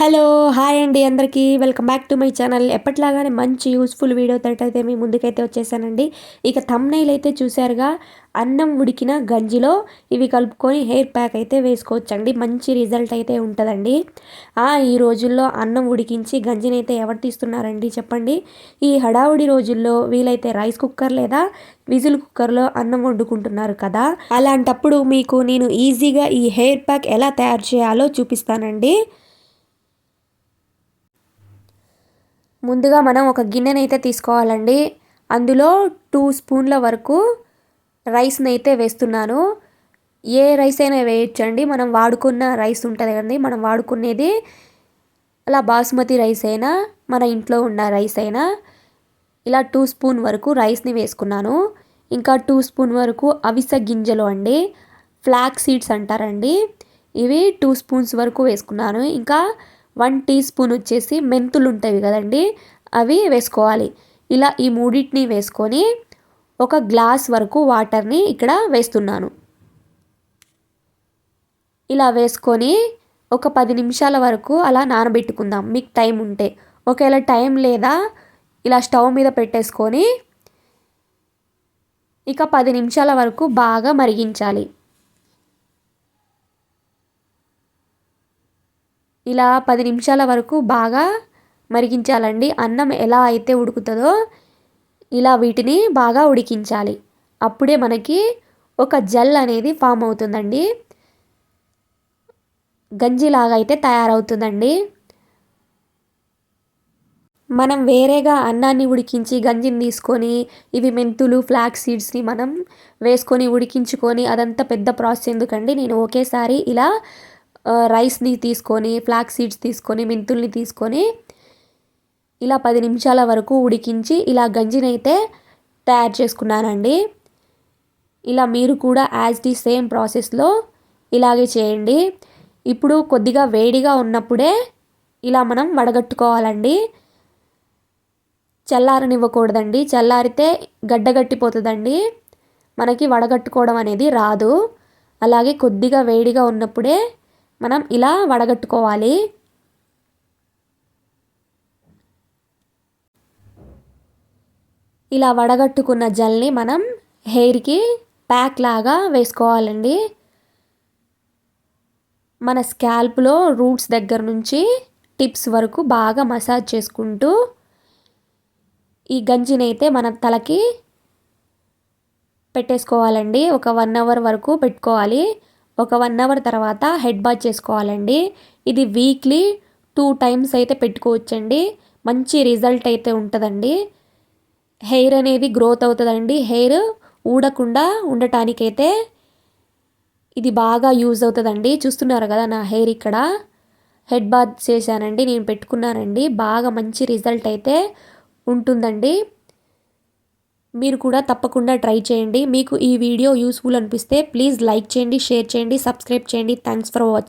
Hello hi అండి అందరికీ. Welcome back to my channel. ఎప్పటిలాగానే మంచి యూస్ఫుల్ వీడియో అయితే మీ ముందుకైతే వచ్చేసానండి. ఇక తమ్నైల్ అయితే చూసారుగా అన్నం ఉడికిన గంజిలో ఇవి కలుపుకొని హెయిర్ ప్యాక్ అయితే వేసుకోవచ్చండి. మంచి రిజల్ట్ అయితే ఉంటుందండి. ఈ రోజుల్లో అన్నం ఉడికించి గంజిని అయితే ఎవరు తీస్తున్నారండి చెప్పండి? ఈ హడావుడి రోజుల్లో వీలైతే రైస్ కుక్కర్ లేదా విజిల్ కుక్కర్లో అన్నం వండుకుంటున్నారు కదా? అలాంటప్పుడు మీకు నేను ఈజీగా ఈ హెయిర్ ప్యాక్ ఎలా తయారు చేయాలో చూపిస్తానండి. ముందుగా మనం ఒక గిన్నెనైతే తీసుకోవాలండి. అందులో టూ స్పూన్ల వరకు రైస్ని అయితే వేస్తున్నాను. ఏ రైస్ అయినా వేయచ్చండి. మనం వాడుకున్న రైస్ ఉంటుంది కదండి. మనం వాడుకునేది అలా బాస్మతి రైస్ అయినా మన ఇంట్లో ఉన్న రైస్ అయినా ఇలా టూ స్పూన్ వరకు రైస్ని వేసుకున్నాను. ఇంకా టూ స్పూన్ వరకు అవిసె గింజలు అండి. ఫ్లాక్ సీడ్స్ అంటారండి. ఇవి టూ స్పూన్స్ వరకు వేసుకున్నాను. ఇంకా వన్ టీ స్పూన్ వచ్చేసి మెంతులు ఉంటాయి కదండి అవి వేసుకోవాలి. ఇలా ఈ మూడింటిని వేసుకొని ఒక గ్లాస్ వరకు వాటర్ని ఇక్కడ వేస్తున్నాను. ఇలా వేసుకొని ఒక పది నిమిషాల వరకు అలా నానబెట్టుకుందాం. మీకు టైం ఉంటే. ఒకవేళ టైం లేదా ఇలా స్టవ్ మీద పెట్టేసుకొని ఇక పది నిమిషాల వరకు బాగా మరిగించాలి. ఇలా పది నిమిషాల వరకు బాగా మరిగించాలండి. అన్నం ఎలా అయితే ఉడుకుతుందో ఇలా వీటిని బాగా ఉడికించాలి. అప్పుడే మనకి ఒక జల్ అనేది ఫామ్ అవుతుందండి. గంజిలాగా అయితే తయారవుతుందండి. మనం వేరేగా అన్నాన్ని ఉడికించి గంజిని తీసుకొని ఇవి మెంతులు ఫ్లాక్ సీడ్స్ని మనం వేసుకొని ఉడికించుకొని అదంతా పెద్ద ప్రాసెస్ ఎందుకండి? నేను ఒకేసారి ఇలా రైస్ని తీసుకొని ఫ్లాక్ సీడ్స్ తీసుకొని మెంతుల్ని తీసుకొని ఇలా పది నిమిషాల వరకు ఉడికించి ఇలా గంజినైతే తయారు చేసుకున్నానండి. ఇలా మీరు కూడా యాజ్ ది సేమ్ ప్రాసెస్లో ఇలాగే చేయండి. ఇప్పుడు కొద్దిగా వేడిగా ఉన్నప్పుడే ఇలా మనం వడగట్టుకోవాలండి. చల్లారనివ్వకూడదండి. చల్లారితే గడ్డగట్టిపోతుందండి మనకి వడగట్టుకోవడం అనేది రాదు. అలాగే కొద్దిగా వేడిగా ఉన్నప్పుడే మనం ఇలా వడగట్టుకోవాలి. ఇలా వడగట్టుకున్న జల్ని మనం హెయిర్కి ప్యాక్ లాగా వేసుకోవాలండి. మన స్కాల్ప్లో రూట్స్ దగ్గర నుంచి టిప్స్ వరకు బాగా మసాజ్ చేసుకుంటూ ఈ గంజినైతే మన తలకి పెట్టేసుకోవాలండి. ఒక వన్ అవర్ వరకు పెట్టుకోవాలి. ఒక వన్ అవర్ తర్వాత హెడ్ బాత్ చేసుకోవాలండి. ఇది వీక్లీ టూ టైమ్స్ అయితే పెట్టుకోవచ్చండి. మంచి రిజల్ట్ అయితే ఉంటుందండి. హెయిర్ అనేది గ్రోత్ అవుతుందండి. హెయిర్ ఊడకుండా ఉండటానికైతే ఇది బాగా యూజ్ అవుతుందండి. చూస్తున్నారు కదా నా హెయిర్ ఇక్కడ. హెడ్ బాత్ చేశానండి. నేను పెట్టుకున్నానండి. బాగా మంచి రిజల్ట్ అయితే ఉంటుందండి. మీరు కూడా తప్పకుండా ట్రై చేయండి. మీకు ఈ వీడియో యూస్ఫుల్ అనిపిస్తే ప్లీజ్ లైక్ చేయండి షేర్ చేయండి సబ్స్క్రైబ్ చేయండి. Thanks for watching